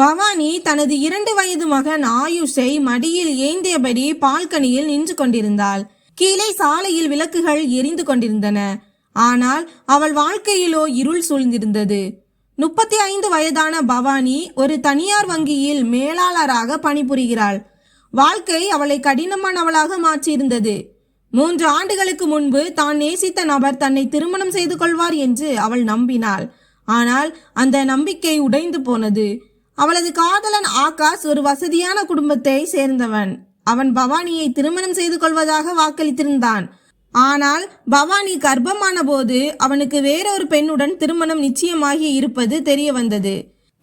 பவானி தனது இரண்டு வயது மகன் ஆயுஷை மடியில் ஏந்தியபடி பால்கனியில் நின்று கொண்டிருந்தாள். கீழே சாலையில் விளக்குகள் எரிந்து கொண்டிருந்தன. ஆனால் அவள் வாழ்க்கையிலோ இருள் சூழ்ந்திருந்தது. முப்பத்தி ஐந்து வயதான பவானி ஒரு தனியார் வங்கியில் மேலாளராக பணிபுரிகிறாள். வாழ்க்கை அவளை கடினமானவளாக மாற்றியிருந்தது. மூன்று ஆண்டுகளுக்கு முன்பு தான் நேசித்த நபர் தன்னை திருமணம் செய்து கொள்வார் என்று அவள் நம்பினாள். ஆனால் அந்த நம்பிக்கை உடைந்து போனது. அவளது காதலன் ஆகாஷ் ஒரு வசதியான குடும்பத்தை சேர்ந்தவன். அவன் பவானியை திருமணம் செய்து கொள்வதாக வாக்களித்திருந்தான். ஆனால் பவானி கர்ப்பமான போது அவனுக்கு வேறொரு பெண்ணுடன் திருமணம் நிச்சயமாகி இருப்பது தெரிய வந்தது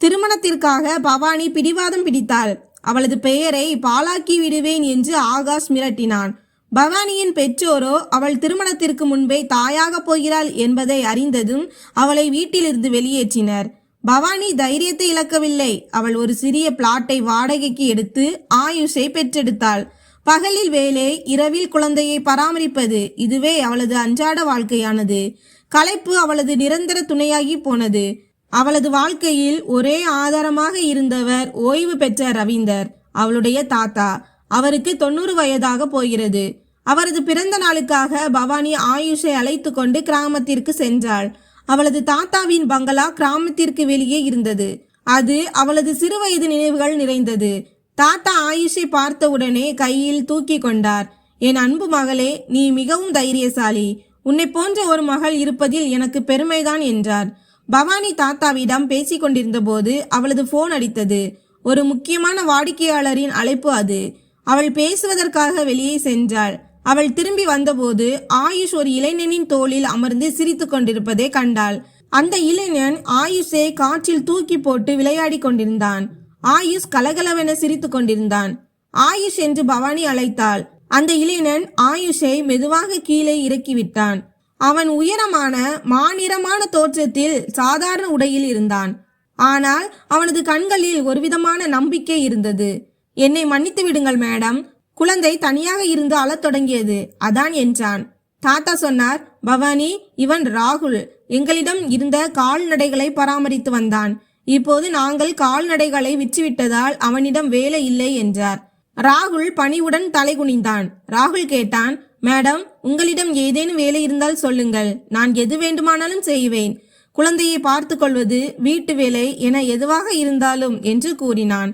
திருமணத்திற்காக பவானி பிடிவாதம் பிடித்தாள். அவளது பெயரை பாலாக்கி விடுவேன் என்று ஆகாஷ் மிரட்டினான். பவானியின் பெற்றோரோ அவள் திருமணத்திற்கு முன்பே தாயாக போகிறாள் என்பதை அறிந்ததும் அவளை வீட்டிலிருந்து வெளியேற்றினர். பவானி தைரியத்தை இழக்கவில்லை. அவள் ஒரு சிறிய பிளாட்டை வாடகைக்கு எடுத்து ஆயுஷை பெற்றெடுத்தாள். பகலில் வேலை இரவில் குழந்தையை பராமரிப்பது இதுவே அவளது அன்றாட வாழ்க்கையானது. களைப்பு அவளது நிரந்தர துணையாகி போனது. அவளது வாழ்க்கையில் ஒரே ஆதாரமாக இருந்தவர் ஓய்வு பெற்ற ரவீந்தர் அவளுடைய தாத்தா. அவருக்கு தொண்ணூறு வயதாக போகிறது. அவரது பிறந்த நாளுக்காக பவானி ஆயுஷை அழைத்து கொண்டு கிராமத்திற்கு சென்றாள். அவளது தாத்தாவின் பங்களா கிராமத்திற்கு வெளியே இருந்தது. அது அவளது சிறுவயது நினைவுகள் நிறைந்தது. தாத்தா ஆயுஷை பார்த்தவுடனே கையில் தூக்கி கொண்டார். என் அன்பு மகளே நீ மிகவும் தைரியசாலி. உன்னை போன்ற ஒரு மகள் இருப்பதில் எனக்கு பெருமைதான் என்றார். பவானி தாத்தாவிடம் பேசிக் கொண்டிருந்த போது அவளது போன் அடித்தது. ஒரு முக்கியமான வாடிக்கையாளரின் அழைப்பு அது. அவள் பேசுவதற்காக வெளியே சென்றாள். அவள் திரும்பி வந்தபோது ஆயுஷ் ஒரு இளைஞனின் தோளில் அமர்ந்து சிரித்து கொண்டிருப்பதை கண்டாள். அந்த இளைஞன் ஆயுஷை காற்றில் தூக்கி போட்டு விளையாடி கொண்டிருந்தான். ஆயுஷ் கலகலவென சிரித்துக் கொண்டிருந்தான். ஆயுஷ் என்று பவானி அழைத்தாள். அந்த இளைஞன் ஆயுஷை மெதுவாக கீழே இறக்கிவிட்டான். அவன் உயரமான மாநிறமான தோற்றத்தில் சாதாரண உடையில் இருந்தான். ஆனால் அவனது கண்களில் ஒருவிதமான நம்பிக்கை இருந்தது. என்னை மன்னித்து விடுங்கள் மேடம். குழந்தை தனியாக இருந்து அழத் தொடங்கியது. அதான் என்றான். தாத்தா சொன்னார் பவானி இவன் ராகுல். எங்களிடம் இருந்த கால்நடைகளை பராமரித்து வந்தான். இப்போது நாங்கள் கால்நடைகளை விற்றுவிட்டதால் அவனிடம் வேலை இல்லை என்றார். ராகுல் பணிவுடன் தலை குனிந்தான். ராகுல் கேட்டான் மேடம் உங்களிடம் ஏதேனும் வேலை இருந்தால் சொல்லுங்கள். நான் எது வேண்டுமானாலும் செய்வேன். குழந்தையை பார்த்து கொள்வது வீட்டு வேலை என எதுவாக இருந்தாலும் என்று கூறினான்.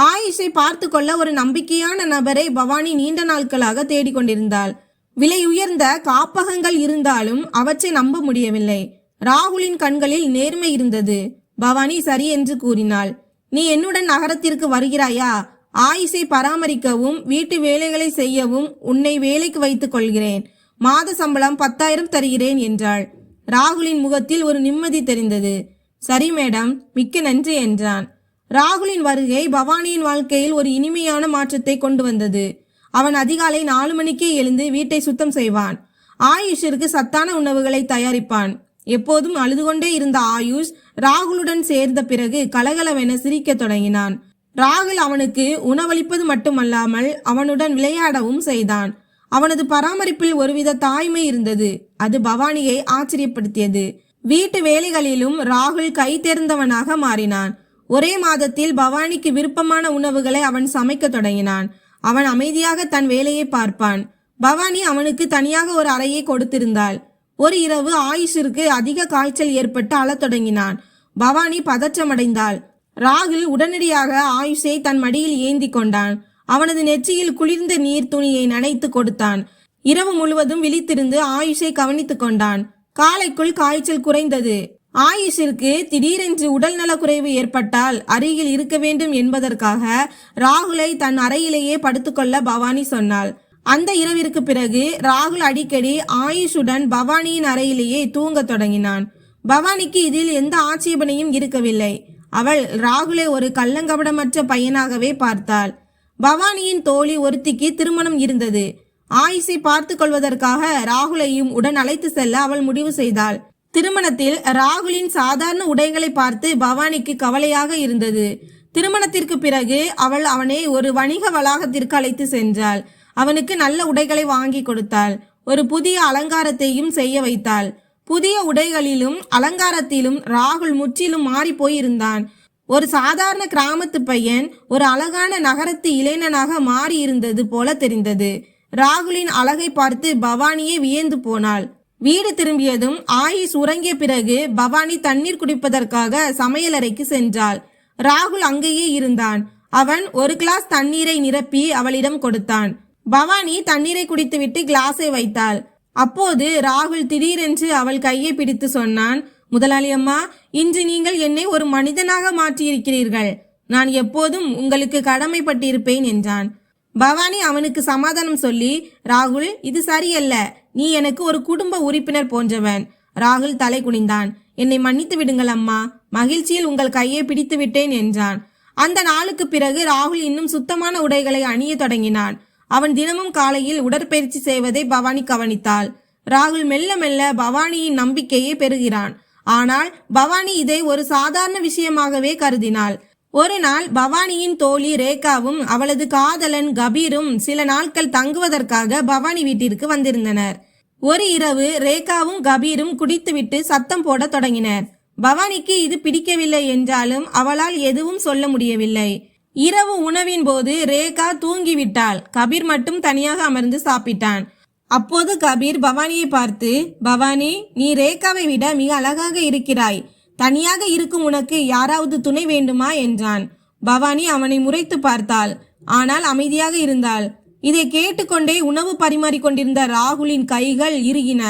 ஆயுஷை பார்த்து கொள்ள ஒரு நம்பிக்கையான நபரை பவானி நீண்ட நாட்களாக தேடிக்கொண்டிருந்தாள். விலை உயர்ந்த காப்பகங்கள் இருந்தாலும் அவற்றை நம்ப முடியவில்லை. ராகுலின் கண்களில் நேர்மை இருந்தது. பவானி சரி என்று கூறினாள். நீ என்னுடன் நகரத்திற்கு வருகிறாயா? ஆயுஷை பராமரிக்கவும் வீட்டு வேலைகளை செய்யவும் உன்னை வேலைக்கு வைத்துக் கொள்கிறேன். மாத சம்பளம் பத்தாயிரம் தருகிறேன் என்றாள். ராகுலின் முகத்தில் ஒரு நிம்மதி தெரிந்தது. சரி மேடம் மிக்க நன்றி என்றான். ராகுலின் வருகை பவானியின் வாழ்க்கையில் ஒரு இனிமையான மாற்றத்தை கொண்டு வந்தது. அவன் அதிகாலை நாலு மணிக்கே எழுந்து வீட்டை சுத்தம் செய்வான். ஆயுஷிற்கு சத்தான உணவுகளை தயாரிப்பான். எப்போதும் அழுது கொண்டே இருந்த ஆயுஷ் ராகுலுடன் சேர்ந்த பிறகு கலகலவென சிரிக்கத் தொடங்கினான். ராகுல் அவனுக்கு உணவளிப்பது மட்டுமல்லாமல் அவனுடன் விளையாடவும் செய்தான். அவனது பராமரிப்பில் ஒருவித தாய்மை இருந்தது. அது பவானியை ஆச்சரியப்படுத்தியது. வீட்டு வேலைகளிலும் ராகுல் கை தேர்ந்தவனாக மாறினான். ஒரே மாதத்தில் பவானிக்கு விருப்பமான உணவுகளை அவன் சமைக்க தொடங்கினான். அவன் அமைதியாக தன் வேலையை பார்ப்பான். பவானி அவனுக்கு தனியாக ஒரு அறையை கொடுத்திருந்தாள். ஒரு இரவு ஆயுஷிற்கு அதிக காய்ச்சல் ஏற்பட்டு அழத் தொடங்கினான். பவானி பதற்றமடைந்தாள். ராகுல் உடனடியாக ஆயுஷை தன் மடியில் ஏந்தி கொண்டான். அவனது நெற்றியில் குளிர்ந்த நீர் துணியை நனைத்து கொடுத்தான். இரவு முழுவதும் விழித்திருந்து ஆயுஷை கவனித்துக் கொண்டான். காலைக்குள் காய்ச்சல் குறைந்தது. ஆயுஷிற்கு திடீரென்று உடல் நலக்குறைவு ஏற்பட்டால் அருகில் இருக்க வேண்டும் என்பதற்காக ராகுலை தன் அறையிலேயே படுத்துக்கொள்ள பவானி சொன்னாள். அந்த இரவிற்கு பிறகு ராகுல் அடிக்கடி ஆயுஷுடன் பவானியின் அறையிலேயே தூங்கத் தொடங்கினான். பவானிக்கு இதில் எந்த ஆட்சேபனையும் இருக்கவில்லை. அவள் ராகுலை ஒரு கள்ளங்கபடமற்ற பையனாகவே பார்த்தாள். பவானியின் தோழி ஒருத்திக்கு திருமணம் இருந்தது. ஆயுஷை பார்த்து கொள்வதற்காக ராகுலையும் உடன் அழைத்து செல்ல அவள் முடிவு செய்தாள். திருமணத்தில் ராகுலின் சாதாரண உடைகளை பார்த்து பவானிக்கு கவலையாக இருந்தது. திருமணத்திற்கு பிறகு அவள் அவனை ஒரு வணிக வளாகத்திற்கு அழைத்து சென்றாள். அவனுக்கு நல்ல உடைகளை வாங்கி கொடுத்தாள். ஒரு புதிய அலங்காரத்தையும் செய்ய வைத்தாள். புதிய உடைகளிலும் அலங்காரத்திலும் ராகுல் முற்றிலும் மாறி போயிருந்தான். ஒரு சாதாரண கிராமத்து பையன் ஒரு அழகான நகரத்து இளைஞனாக மாறி இருந்தது போல தெரிந்தது. ராகுலின் அழகை பார்த்து பவானியே வியந்து போனாள். வீடு திரும்பியதும் ஆயுஷ் உறங்கிய பிறகு பவானி தண்ணீர் குடிப்பதற்காக சமையலறைக்கு சென்றாள். ராகுல் அங்கேயே இருந்தான். அவன் ஒரு கிளாஸ் தண்ணீரை நிரப்பி அவளிடம் கொடுத்தான். பவானி தண்ணீரை குடித்துவிட்டு கிளாஸை வைத்தாள். அப்போது ராகுல் திடீரென்று அவள் கையை பிடித்து சொன்னான் முதலாளி அம்மா இன்று நீங்கள் என்னை ஒரு மனிதனாக மாற்றியிருக்கிறீர்கள். நான் எப்போதும் உங்களுக்கு கடமைப்பட்டிருப்பேன் என்றான். பவானி அவனுக்கு சமாதானம் சொல்லி ராகுல் இது சரியல்ல. நீ எனக்கு ஒரு குடும்ப உறுப்பினர் போன்றவன். ராகுல் தலை குனிந்தான். என்னை மன்னித்து விடுங்கள் அம்மா. மகிழ்ச்சியில் உங்கள் கையை பிடித்து விட்டேன் என்றான். அந்த நாளுக்கு பிறகு ராகுல் இன்னும் சுத்தமான உடைகளை அணிய தொடங்கினான். அவன் தினமும் காலையில் உடற்பயிற்சி செய்வதை பவானி கவனித்தாள். ராகுல் மெல்ல மெல்ல பவானியின் நம்பிக்கையை பெறுகிறான். ஆனால் பவானி இதை ஒரு சாதாரண விஷயமாகவே கருதினாள். ஒரு நாள் பவானியின் தோழி ரேகாவும் அவளது காதலன் கபீரும் சில நாட்கள் தங்குவதற்காக பவானி வீட்டிற்கு வந்திருந்தனர். ஒரு இரவு ரேகாவும் கபீரும் குடித்துவிட்டு சத்தம் போடத் தொடங்கினர். பவானிக்கு இது பிடிக்கவில்லை என்றாலும் அவளால் எதுவும் சொல்ல முடியவில்லை. இரவு உணவின் போது ரேகா தூங்கிவிட்டாள். கபீர் மட்டும் தனியாக அமர்ந்து சாப்பிட்டான். அப்போது கபீர் பவானியை பார்த்து பவானி நீ ரேகாவை விட மிக அழகாக இருக்கிறாய். தனியாக இருக்கும் உனக்கு யாராவது துணை வேண்டுமா? என்றான். பவானி அவனை முறைத்து பார்த்தாள். ஆனால் அமைதியாக இருந்தாள். இதை கேட்டுக்கொண்டே உணவு பரிமாறிக்கொண்டிருந்த ராகுலின் கைகள் இறுகின.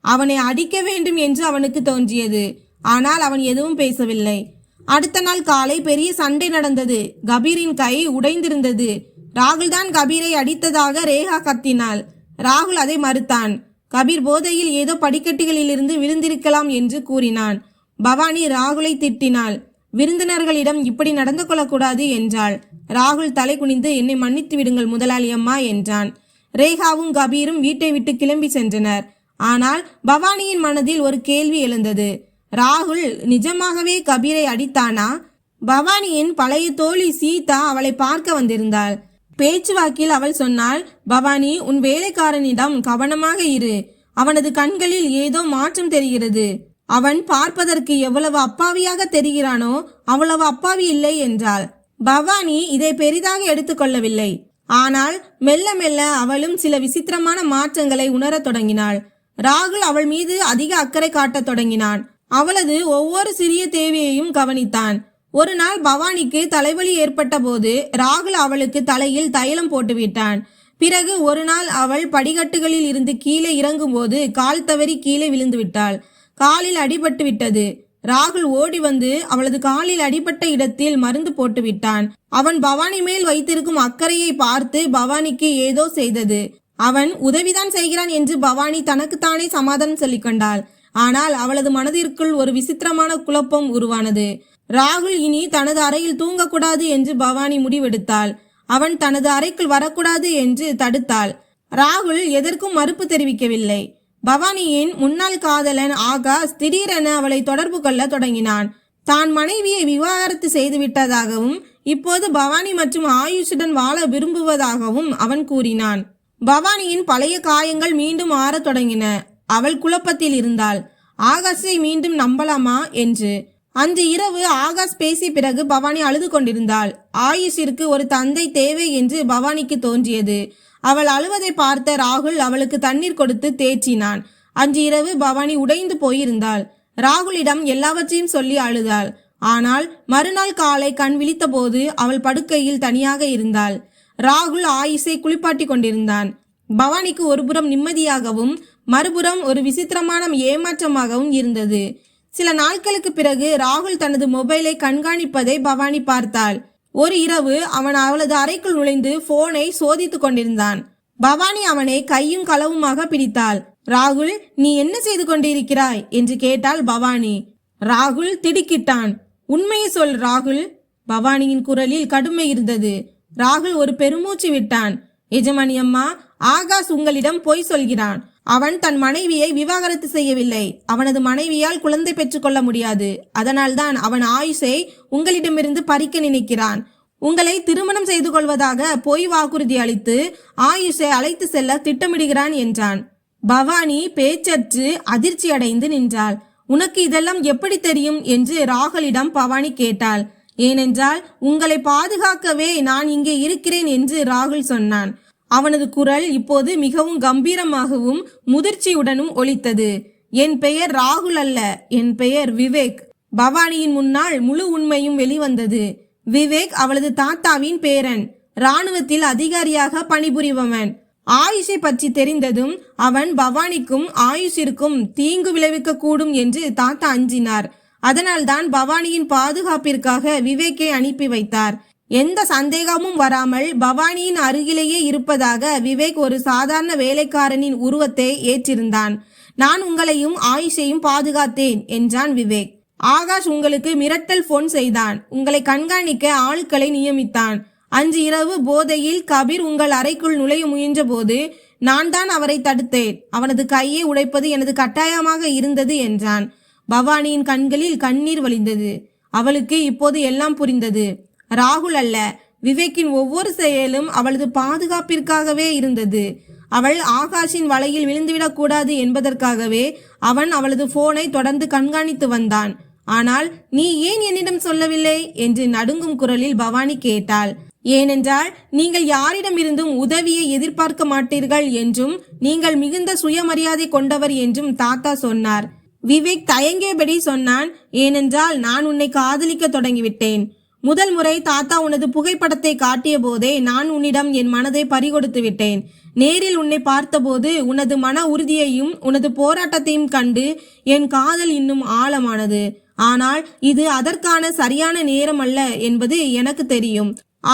அவனை அடிக்க வேண்டும் என்று அவனுக்கு தோன்றியது. ஆனால் அவன் எதுவும் பேசவில்லை. அடுத்த நாள் காலை பெரிய சண்டை நடந்தது. கபீரின் கை உடைந்திருந்தது. ராகுல் தான் கபீரை அடித்ததாக ரேகா கத்தினாள். ராகுல் அதை மறுத்தான். கபீர் போதையில் ஏதோ படிக்கட்டுகளிலிருந்து விழுந்திருக்கலாம் என்று கூறினான். பவானி ராகுலை திட்டினாள். விருந்தினர்களிடம் இப்படி நடந்து கொள்ளக்கூடாது என்றாள். ராகுல் தலை குனிந்து என்னை மன்னித்து விடுங்கள் முதலாளி அம்மா என்றான். ரேகாவும் கபீரும் வீட்டை விட்டு கிளம்பி சென்றனர். ஆனால் பவானியின் மனதில் ஒரு கேள்வி எழுந்தது. ராகுல் நிஜமாகவே கபீரை அடித்தானா? பவானியின் பழைய தோழி சீதா அவளை பார்க்க வந்திருந்தாள். பேச்சுவாக்கில் அவள் சொன்னாள் பவானி உன் வேலைக்காரனிடம் கவனமாக இரு. அவனது கண்களில் ஏதோ மாற்றம் தெரிகிறது. அவன் பார்ப்பதற்கு எவ்வளவு அப்பாவியாக தெரிகிறானோ அவ்வளவு அப்பாவி இல்லை என்றாள். பவானி இதை பெரிதாக எடுத்துக்கொள்ளவில்லை ஆனால் மெல்ல மெல்ல அவளும் சில விசித்திரமான மாற்றங்களை உணரத் தொடங்கினாள். ராகுல் அவள் மீது அதிக அக்கறை காட்டத் தொடங்கினான். அவளது ஒவ்வொரு சிறிய தேவையையும் கவனித்தான். ஒரு நாள் பவானிக்கு தலைவலி ஏற்பட்ட போது ராகுல் அவளுக்கு தலையில் தைலம் போட்டுவிட்டான் பிறகு ஒரு நாள் அவள் படிக்கட்டுகளில் இருந்து கீழே இறங்கும்போது கால் தவறி கீழே விழுந்து விட்டாள். காலில் அடிபட்டு விட்டது. ராகுல் ஓடி வந்து அவளது காலில் அடிபட்ட இடத்தில் மருந்து போட்டு விட்டான். அவன் பவானி மேல் வைத்திருக்கும் அக்கறையை பார்த்து பவானிக்கு ஏதோ செய்தது. அவன் உதவிதான் செய்கிறான் என்று பவானி தனக்குத்தானே சமாதானம் சொல்லிக் கொண்டாள். ஆனால் அவளது மனதிற்குள் ஒரு விசித்திரமான குழப்பம் உருவானது. ராகுல் இனி தனது அறையில் தூங்கக்கூடாது என்று பவானி முடிவெடுத்தாள். அவன் தனது அறைக்குள் வரக்கூடாது என்று தடுத்தாள். ராகுல் எதற்கும் மறுப்பு தெரிவிக்கவில்லை. பவானியின் முன்னாள் காதலன் ஆகாஷ் திடீரென அவளை தொடர்பு கொள்ள தொடங்கினான். தான் மனைவியை விவாகரத்து செய்து விட்டதாகவும் இப்போது பவானி மற்றும் ஆயுஷுடன் வாழ விரும்புவதாகவும் அவன் கூறினான். பவானியின் பழைய காயங்கள் மீண்டும் ஆறத் தொடங்கின. அவள் குழப்பத்தில் இருந்தாள். ஆகாஷை மீண்டும் நம்பலாமா என்று. அன்று இரவு ஆகாஷ் பேசிய பிறகு பவானி அழுது கொண்டிருந்தாள். ஆயுஷிற்கு ஒரு தந்தை தேவை என்று பவானிக்கு தோன்றியது. அவள் அழுவதை பார்த்த ராகுல் அவளுக்கு தண்ணீர் கொடுத்து தேய்ச்சினான் அன்று இரவு பவானி உடைந்து போயிருந்தாள். ராகுலிடம் எல்லாவற்றையும் சொல்லி அழுதாள். ஆனால் மறுநாள் காலை கண் விழித்தபோது அவள் படுக்கையில் தனியாக இருந்தாள். ராகுல் ஆயுஷை குளிப்பாட்டி கொண்டிருந்தான். பவானிக்கு ஒருபுறம் நிம்மதியாகவும் மறுபுறம் ஒரு விசித்திரமான ஏமாற்றமாகவும் இருந்தது. சில நாட்களுக்கு பிறகு ராகுல் தனது மொபைலை கண்காணிப்பதை பவானி பார்த்தாள். ஒரு இரவு அவன் அவளது அறைக்குள் நுழைந்து போனை சோதித்துக் கொண்டிருந்தான். பவானி அவனை கையும் களவுமாக பிடித்தாள். ராகுல் நீ என்ன செய்து கொண்டிருக்கிறாய்? என்று கேட்டாள் பவானி. ராகுல் திடுக்கிட்டான். உண்மையை சொல் ராகுல். பவானியின் குரலில் கடுமை இருந்தது. ராகுல் ஒரு பெருமூச்சு விட்டான். எஜமானி அம்மா ஆகாஷ் உங்களிடம் பொய் சொல்கிறான். அவன் தன் மனைவியை விவாகரத்து செய்யவில்லை. அவனது மனைவியால் குழந்தை பெற்றுக்கொள்ள முடியாது. அதனால்தான் அவன் ஆயுஷை உங்களிடமிருந்து பறிக்க நினைக்கிறான். உங்களை திருமணம் செய்து கொள்வதாக பொய் வாக்குறுதி அளித்து ஆயுஷை அழைத்து செல்ல திட்டமிடுகிறான் என்றான். பவானி பேச்சற்று அதிர்ச்சி அடைந்து நின்றாள். உனக்கு இதெல்லாம் எப்படி தெரியும்? என்று ராகுலிடம் பவானி கேட்டாள். ஏனென்றால் உங்களை பாதுகாக்கவே நான் இங்கே இருக்கிறேன் என்று ராகுல் சொன்னான். அவனது குரல் இப்போது மிகவும் கம்பீரமாகவும் முதிர்ச்சியுடனும் ஒலித்தது. என் பெயர் ராகுல் அல்ல என் பெயர் விவேக். பவானியின் முன்னால் முழு உண்மையும் வெளிவந்தது. விவேக் அவளது தாத்தாவின் பேரன் ராணுவத்தில் அதிகாரியாக பணிபுரிபவன். ஆயுஷை பற்றி தெரிந்ததும் அவன் பவானிக்கும் ஆயுஷிற்கும் தீங்கு விளைவிக்க கூடும் என்று தாத்தா அஞ்சினார். அதனால்தான் பவானியின் பாதுகாப்பிற்காக விவேக்கை அனுப்பி வைத்தார். எந்த சந்தேகமும் வராமல் பவானியின் அருகிலேயே இருப்பதாக விவேக் ஒரு சாதாரண வேலைக்காரனின் உருவத்தை ஏற்றிருந்தான். நான் உங்களையும் ஆயுஷையும் பாதுகாத்தேன் என்றான் விவேக். ஆகாஷ் உங்களுக்கு மிரட்டல் போன் செய்தான். உங்களை கண்காணிக்க ஆட்களை நியமித்தான். அன்று இரவு போதையில் கபீர் உங்கள் அறைக்குள் நுழைய முயன்ற போது நான் தான் அவரை தடுத்தேன். அவனது கையை உடைப்பது எனது கட்டாயமாக இருந்தது என்றான். பவானியின் கண்களில் கண்ணீர் வழிந்தது. அவளுக்கு இப்போது எல்லாம் புரிந்தது. ராகுல் அல்ல. விவேக்கின் ஒவ்வொரு செயலும் அவளது பாதுகாப்பிற்காகவே இருந்தது. அவள் ஆகாஷின் வலையில் விழுந்துவிடக் கூடாது என்பதற்காகவே அவன் அவளது போனை தொடர்ந்து கண்காணித்து வந்தான். ஆனால் நீ ஏன் என்னிடம் சொல்லவில்லை? என்று நடுங்கும் குரலில் பவானி கேட்டாள். ஏனென்றால் நீங்கள் யாரிடமிருந்தும் உதவியை எதிர்பார்க்க மாட்டீர்கள் என்றும் நீங்கள் மிகுந்த சுயமரியாதை கொண்டவர் என்றும் தாத்தா சொன்னார். விவேக் தயங்கியபடி சொன்னான் ஏனென்றால் நான் உன்னை காதலிக்க தொடங்கிவிட்டேன். முதல் முறை தாத்தா உனது புகைப்படத்தை காட்டிய போதே நான் உன்னிடம் என் மனதை பறிகொடுத்து விட்டேன். நேரில் உன்னை பார்த்தபோது உனது மன உறுதியையும் உனது போராட்டத்தையும் கண்டு என் காதல் இன்னும் ஆழமானது. ஆனால் இது அதற்கான சரியான நேரம் அல்ல என்பது எனக்கு தெரியும்.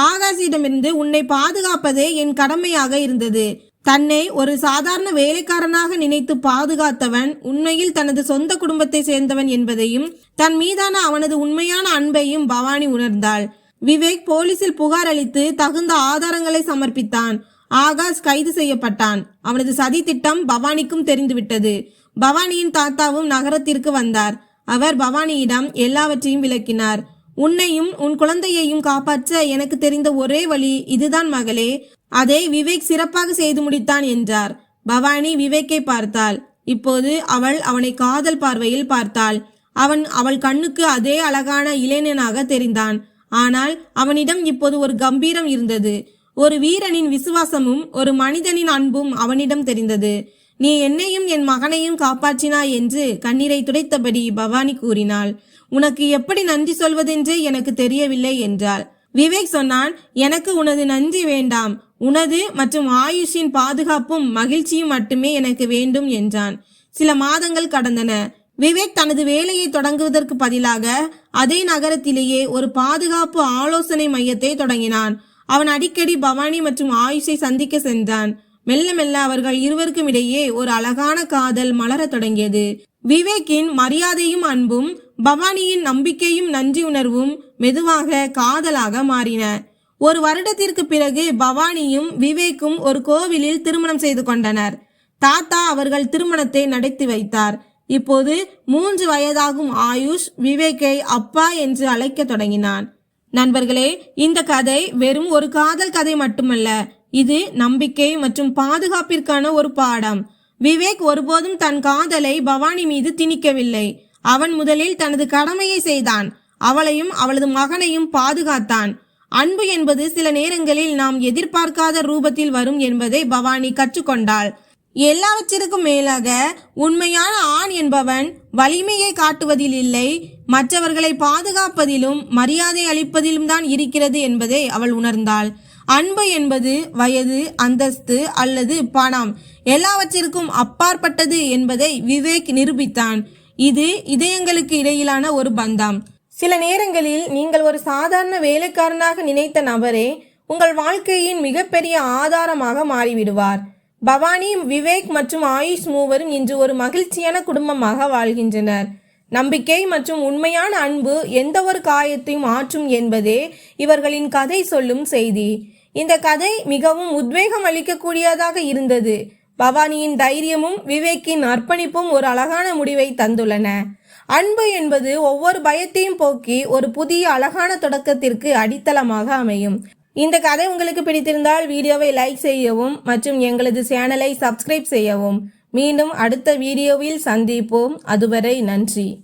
ஆகாஷிடமிருந்து உன்னை பாதுகாப்பதே என் கடமையாக இருந்தது. தன்னை ஒரு சாதாரண வேலைக்காரனாக நினைத்து பாதுகாத்தவன் உண்மையில் தனது சொந்த குடும்பத்தை சேர்ந்தவன் என்பதையும் தன் மீதான அவனது உண்மையான அன்பையும் பவானி உணர்ந்தாள். விவேக் போலீசில் புகார் அளித்து தகுந்த ஆதாரங்களை சமர்ப்பித்தான். ஆகாஷ் கைது செய்யப்பட்டான். அவனது சதி திட்டம் பவானிக்கும் தெரிந்துவிட்டது. பவானியின் தாத்தாவும் நகரத்திற்கு வந்தார். அவர் பவானியிடம் எல்லாவற்றையும் விளக்கினார். உன்னையும் உன் குழந்தையையும் காப்பாற்ற எனக்கு தெரிந்த ஒரே வழி இதுதான் மகளே. அதை விவேக் சிறப்பாக செய்து முடித்தான் என்றார். பவானி விவேக்கை பார்த்தாள். இப்போது அவள் அவனை காதல் பார்வையில் பார்த்தாள். அவன் அவள் கண்ணுக்கு அதே அழகான இளைஞனாக தெரிந்தான். ஆனால் அவனிடம் இப்போது ஒரு கம்பீரம் இருந்தது. ஒரு வீரனின் விசுவாசமும் ஒரு மனிதனின் அன்பும் அவனிடம் தெரிந்தது. நீ என்னையும் என் மகனையும் காப்பாற்றினாய் என்று கண்ணீரை துடைத்தபடி பவானி கூறினாள். உனக்கு எப்படி நன்றி சொல்வதென்றே எனக்கு தெரியவில்லை என்றாள். விவேக் சொன்னான் எனக்கு உனது நன்றி வேண்டாம். உனது மற்றும் ஆயுஷின் பாதுகாப்பும் மகிழ்ச்சியும் மட்டுமே எனக்கு வேண்டும் என்றான். சில மாதங்கள் கடந்தன. விவேக் தனது வேலையை தொடங்குவதற்கு பதிலாக அதே நகரத்திலேயே ஒரு பாதுகாப்பு ஆலோசனை மையத்தை தொடங்கினான். அவன் அடிக்கடி பவானி மற்றும் ஆயுஷை சந்திக்க சென்றான். மெல்ல மெல்ல அவர்கள் இருவருக்கும் இடையே ஒரு அழகான காதல் மலரத் தொடங்கியது. விவேக்கின் மரியாதையும் அன்பும் பவானியின் நம்பிக்கையும் நன்றி உணர்வும் மெதுவாக காதலாக மாறின. ஒரு வருடத்திற்கு பிறகு பவானியும் விவேக்கும் ஒரு கோவிலில் திருமணம் செய்து கொண்டனர். தாத்தா அவர்கள் திருமணத்தை நடத்தி வைத்தார். இப்போது மூன்று வயதாகும் ஆயுஷ் விவேக்கை அப்பா என்று அழைக்க தொடங்கினான். நண்பர்களே இந்த கதை வெறும் ஒரு காதல் கதை மட்டுமல்ல. இது நம்பிக்கை மற்றும் பாதுகாப்பிற்கான ஒரு பாடம். விவேக் ஒருபோதும் தன் காதலை பவானி மீது திணிக்கவில்லை. அவன் முதலில் தனது கடமையை செய்தான். அவளையும் அவளது மகனையும் பாதுகாத்தான். அன்பு என்பது சில நேரங்களில் நாம் எதிர்பார்க்காத ரூபத்தில் வரும் என்பதை பவானி கற்றுக்கொண்டாள். எல்லாவற்றிற்கும் மேலாக உண்மையான ஆண் என்பவன் வலிமையை காட்டுவதில் இல்லை மற்றவர்களை பாதுகாப்பதிலும் மரியாதை அளிப்பதிலும் தான் இருக்கிறது என்பதை அவள் உணர்ந்தாள். அன்பு என்பது வயது அந்தஸ்து அல்லது பணம் எல்லாவற்றிற்கும் அப்பாற்பட்டது என்பதை விவேக் நிரூபித்தான். இது இதயங்களுக்கு இடையிலான ஒரு பந்தம். சில நேரங்களில் நீங்கள் ஒரு சாதாரண வேலைக்காரனாக நினைத்த நபரே உங்கள் வாழ்க்கையின் மிகப்பெரிய ஆதாரமாக மாறிவிடுவார். பவானி விவேக் மற்றும் ஆயுஷ் மூவரும் இன்று ஒரு மகிழ்ச்சியான குடும்பமாக வாழ்கின்றனர். நம்பிக்கை மற்றும் உண்மையான அன்பு எந்த ஒரு காயத்தையும் ஆற்றும் என்பதே இவர்களின் கதை சொல்லும் செய்தி. இந்த கதை மிகவும் உத்வேகம் அளிக்கக்கூடியதாக இருந்தது. பவானியின் தைரியமும் விவேக்கின் அர்ப்பணிப்பும் ஒரு அழகான முடிவை தந்துள்ளன. அன்பு என்பது ஒவ்வொரு பயத்தையும் போக்கி ஒரு புதிய அழகான தொடக்கத்திற்கு அடித்தளமாக அமையும். இந்த கதை உங்களுக்கு பிடித்திருந்தால் வீடியோவை லைக் செய்யவும் மற்றும் எங்களது சேனலை சப்ஸ்கிரைப் செய்யவும். மீண்டும் அடுத்த வீடியோவில் சந்திப்போம். அதுவரை நன்றி.